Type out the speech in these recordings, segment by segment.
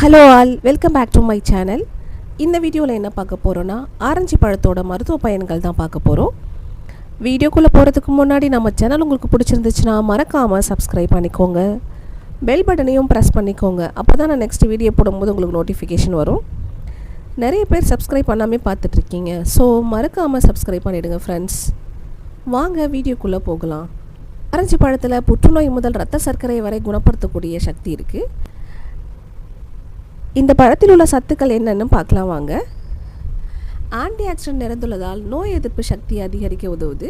Hello all welcome back to my channel இந்த வீடியோவில் என்ன பார்க்க போகிறோன்னா ஆரஞ்சு பழத்தோட மருத்துவ பயன்கள் தான் பார்க்க போகிறோம் வீடியோக்குள்ளே போகிறதுக்கு முன்னாடி நம்ம சேனல் உங்களுக்கு பிடிச்சிருந்துச்சுன்னா மறக்காமல் சப்ஸ்கிரைப் பண்ணிக்கோங்க. பெல் பட்டனையும் ப்ரெஸ் பண்ணிக்கோங்க. அப்போ தான் நான் நெக்ஸ்ட் வீடியோ போடும்போது உங்களுக்கு நோட்டிஃபிகேஷன் வரும். நிறைய பேர் சப்ஸ்கிரைப் பண்ணாமல் பார்த்துட்ருக்கீங்க ஸோ மறக்காமல் சப்ஸ்கிரைப் பண்ணிவிடுங்க ஃப்ரெண்ட்ஸ் வாங்க வீடியோக்குள்ளே போகலாம். ஆரஞ்சு பழத்தில் புற்றுநோய் முதல் ரத்த சர்க்கரை வரை குணப்படுத்தக்கூடிய சக்தி இருக்குது இந்த பழத்தில் உள்ள சத்துக்கள் என்னென்னு பார்க்கலாம் வாங்க. ஆன்டி ஆக்சிடென்ட் நிறைந்துள்ளதால் நோய் எதிர்ப்பு சக்தியை அதிகரிக்க உதவுது.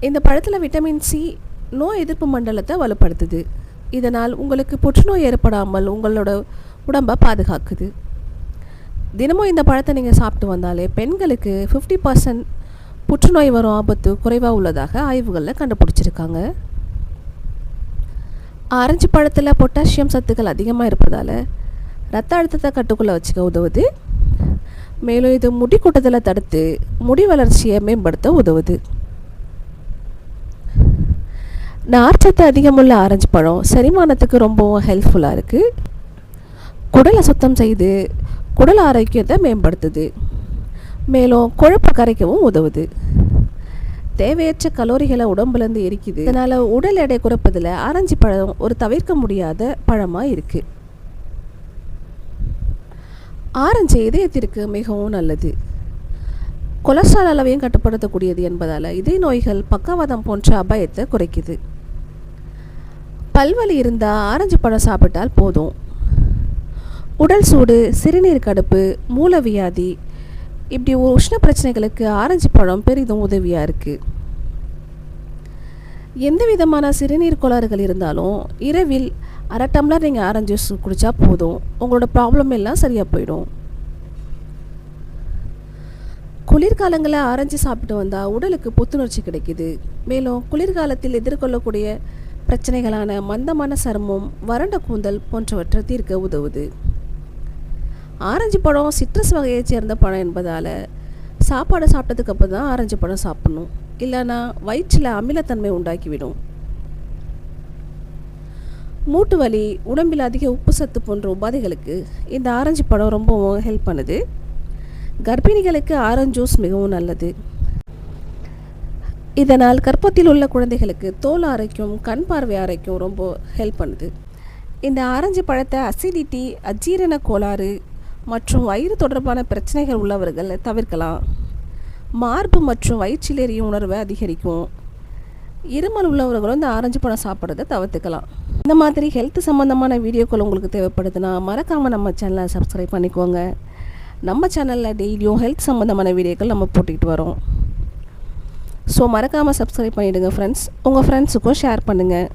இந்த பழத்தில் விட்டமின் சி நோய் எதிர்ப்பு மண்டலத்தை வலுப்படுத்துது. இதனால் உங்களுக்கு புற்றுநோய் ஏற்படாமல் உங்களோட உடம்பை பாதுகாக்குது. தினமும் இந்த பழத்தை நீங்கள் சாப்பிட்டு வந்தாலே பெண்களுக்கு ஃபிஃப்டி பர்சன்ட் புற்றுநோய் வரும் ஆபத்து குறைவாக உள்ளதாக ஆய்வுகளில் கண்டுபிடிச்சிருக்காங்க. ஆரஞ்சு பழத்தில் பொட்டாசியம் சத்துக்கள் அதிகமாக இருப்பதால் ரத்த அழுத்தத்தை கட்டுக்குள்ளே வச்சுக்க உதவுது. மேலும் இது முடி கூட்டத்தில் தடுத்து முடி வளர்ச்சியை மேம்படுத்த உதவுது. நார்ச்சத்து அதிகமுள்ள ஆரஞ்சு பழம் செரிமானத்துக்கு ரொம்பவும் ஹெல்ப்ஃபுல்லாக இருக்குது குடலை சுத்தம் செய்து குடல் ஆரோக்கியத்தை மேம்படுத்துது. மேலும் கொழுப்பை கரைக்கவும் உதவுது. தேவையற்ற கலோரிகளை உடம்புலேருந்து எரிக்குது. இதனால் உடல் எடை குறைப்பதில் ஆரஞ்சு பழம் ஒரு தவிர்க்க முடியாத பழமாக இருக்குது ஆரஞ்சு இதயத்திற்கு மிகவும் நல்லது. கொலஸ்ட்ரால் அளவையும் கட்டுப்படுத்தக்கூடியது என்பதால் இதய நோய்கள் பக்கவாதம் போன்ற அபாயத்தை குறைக்குது. பல்வலி இருந்தால் ஆரஞ்சு பழம் சாப்பிட்டால் போதும். உடல் சூடு சிறுநீர் கடுப்பு மூலவியாதி இப்படி ஒரு உஷ்ண பிரச்சனைகளுக்கு ஆரஞ்சு பழம் பெரிதும் உதவியாக இருக்குது எந்த விதமான சிறுநீர் கோளாறுகள் இருந்தாலும் இரவில் அரை டம்ளர் நீங்கள் ஆரஞ்சு ஜூஸ் குடித்தா போதும். உங்களோட ப்ராப்ளம் எல்லாம் சரியாக போயிடும். குளிர்காலங்களில் ஆரஞ்சு சாப்பிட்டு வந்தால் உடலுக்கு புத்துணர்ச்சி கிடைக்குது. மேலும் குளிர்காலத்தில் எதிர்கொள்ளக்கூடிய பிரச்சனைகளான மந்தமான சருமம் வறண்ட கூந்தல் போன்றவற்றை தீர்க்க உதவுது. ஆரஞ்சு பழம் சிட்ரஸ் வகையை சேர்ந்த பழம் என்பதால் சாப்பாடு சாப்பிட்டதுக்கு அப்புறம் தான் ஆரஞ்சு பழம் சாப்பிடணும். இல்லைன்னா வயிற்றில் அமிலத்தன்மை உண்டாக்கிவிடும். மூட்டு வலி உடம்பில் அதிக உப்பு சத்து போன்ற உபாதைகளுக்கு இந்த ஆரஞ்சு பழம் ரொம்பவும் ஹெல்ப் பண்ணுது. கர்ப்பிணிகளுக்கு ஆரஞ்சு ஜூஸ் மிகவும் நல்லது. இதனால் கர்ப்பத்தில் உள்ள குழந்தைகளுக்கு தோல் ஆரோக்கியம் கண் பார்வை ஆரோக்கியம் ரொம்ப ஹெல்ப் பண்ணுது. இந்த ஆரஞ்சு பழத்தை அசிடிட்டி அஜீரண கோளாறு மற்றும் வயிறு தொடர்பான பிரச்சனைகள் உள்ளவர்கள் தவிர்க்கலாம். மார்பு மற்றும் வயிற்றில் எரியும் உணர்வை அதிகரிக்கும். இருமல் உள்ளவர்களும் இந்த ஆரஞ்சு பழம் சாப்பிட்றத தவிர்த்துக்கலாம். இந்த மாதிரி ஹெல்த் சம்மந்தமான வீடியோக்கள் உங்களுக்கு தேவைப்படுதுன்னா மறக்காமல் நம்ம சேனலை சப்ஸ்கிரைப் பண்ணிக்கோங்க. நம்ம சேனலில் டெய்லியும் ஹெல்த் சம்மந்தமான வீடியோக்கள் நம்ம போட்டுக்கிட்டு வரோம். ஸோ மறக்காமல் சப்ஸ்கிரைப் பண்ணிவிடுங்க ஃப்ரெண்ட்ஸ் உங்கள் ஃப்ரெண்ட்ஸுக்கும் ஷேர் பண்ணுங்கள்